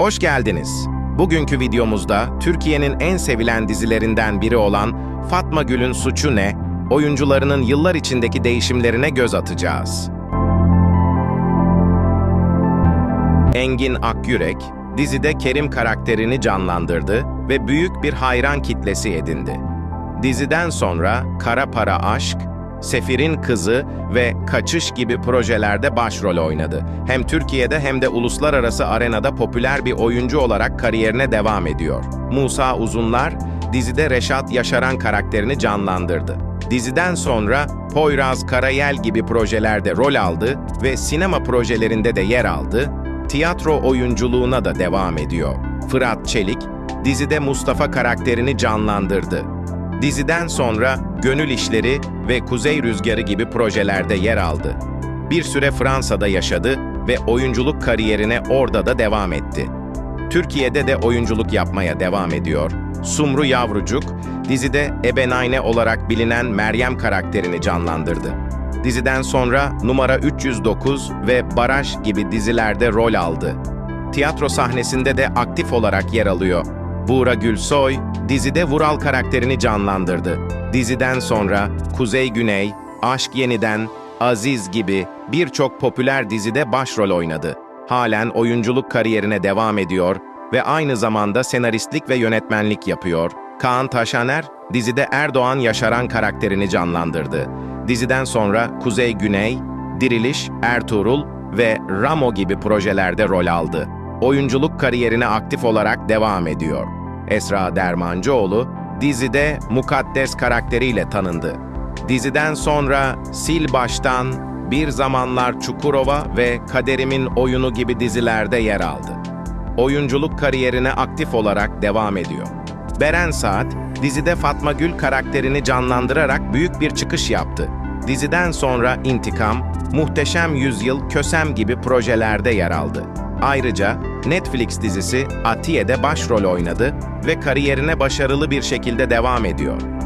Hoş geldiniz. Bugünkü videomuzda Türkiye'nin en sevilen dizilerinden biri olan Fatma Gül'ün Suçu Ne, oyuncularının yıllar içindeki değişimlerine göz atacağız. Engin Akyürek, dizide Kerim karakterini canlandırdı ve büyük bir hayran kitlesi edindi. Diziden sonra Kara Para Aşk, Sefir'in Kızı ve Kaçış gibi projelerde başrol oynadı. Hem Türkiye'de hem de uluslararası arenada popüler bir oyuncu olarak kariyerine devam ediyor. Musa Uzunlar, dizide Reşat Yaşaran karakterini canlandırdı. Diziden sonra Poyraz Karayel gibi projelerde rol aldı ve sinema projelerinde de yer aldı, tiyatro oyunculuğuna da devam ediyor. Fırat Çelik, dizide Mustafa karakterini canlandırdı. Diziden sonra Gönül İşleri ve Kuzey Rüzgarı gibi projelerde yer aldı. Bir süre Fransa'da yaşadı ve oyunculuk kariyerine orada da devam etti. Türkiye'de de oyunculuk yapmaya devam ediyor. Sumru Yavrucuk, dizide Ebenayne olarak bilinen Meryem karakterini canlandırdı. Diziden sonra Numara 309 ve Baraj gibi dizilerde rol aldı. Tiyatro sahnesinde de aktif olarak yer alıyor. Buğra Gülsoy, dizide Vural karakterini canlandırdı. Diziden sonra Kuzey Güney, Aşk Yeniden, Aziz gibi birçok popüler dizide başrol oynadı. Halen oyunculuk kariyerine devam ediyor ve aynı zamanda senaristlik ve yönetmenlik yapıyor. Kaan Taşaner, dizide Erdoğan Yaşaran karakterini canlandırdı. Diziden sonra Kuzey Güney, Diriliş, Ertuğrul ve Ramo gibi projelerde rol aldı. Oyunculuk kariyerine aktif olarak devam ediyor. Esra Dermancıoğlu, dizide Mukaddes karakteriyle tanındı. Diziden sonra Sil Baştan, Bir Zamanlar Çukurova ve Kaderimin Oyunu gibi dizilerde yer aldı. Oyunculuk kariyerine aktif olarak devam ediyor. Beren Saat, dizide Fatma Gül karakterini canlandırarak büyük bir çıkış yaptı. Diziden sonra İntikam, Muhteşem Yüzyıl, Kösem gibi projelerde yer aldı. Ayrıca Netflix dizisi Atiye'de başrol oynadı ve kariyerine başarılı bir şekilde devam ediyor.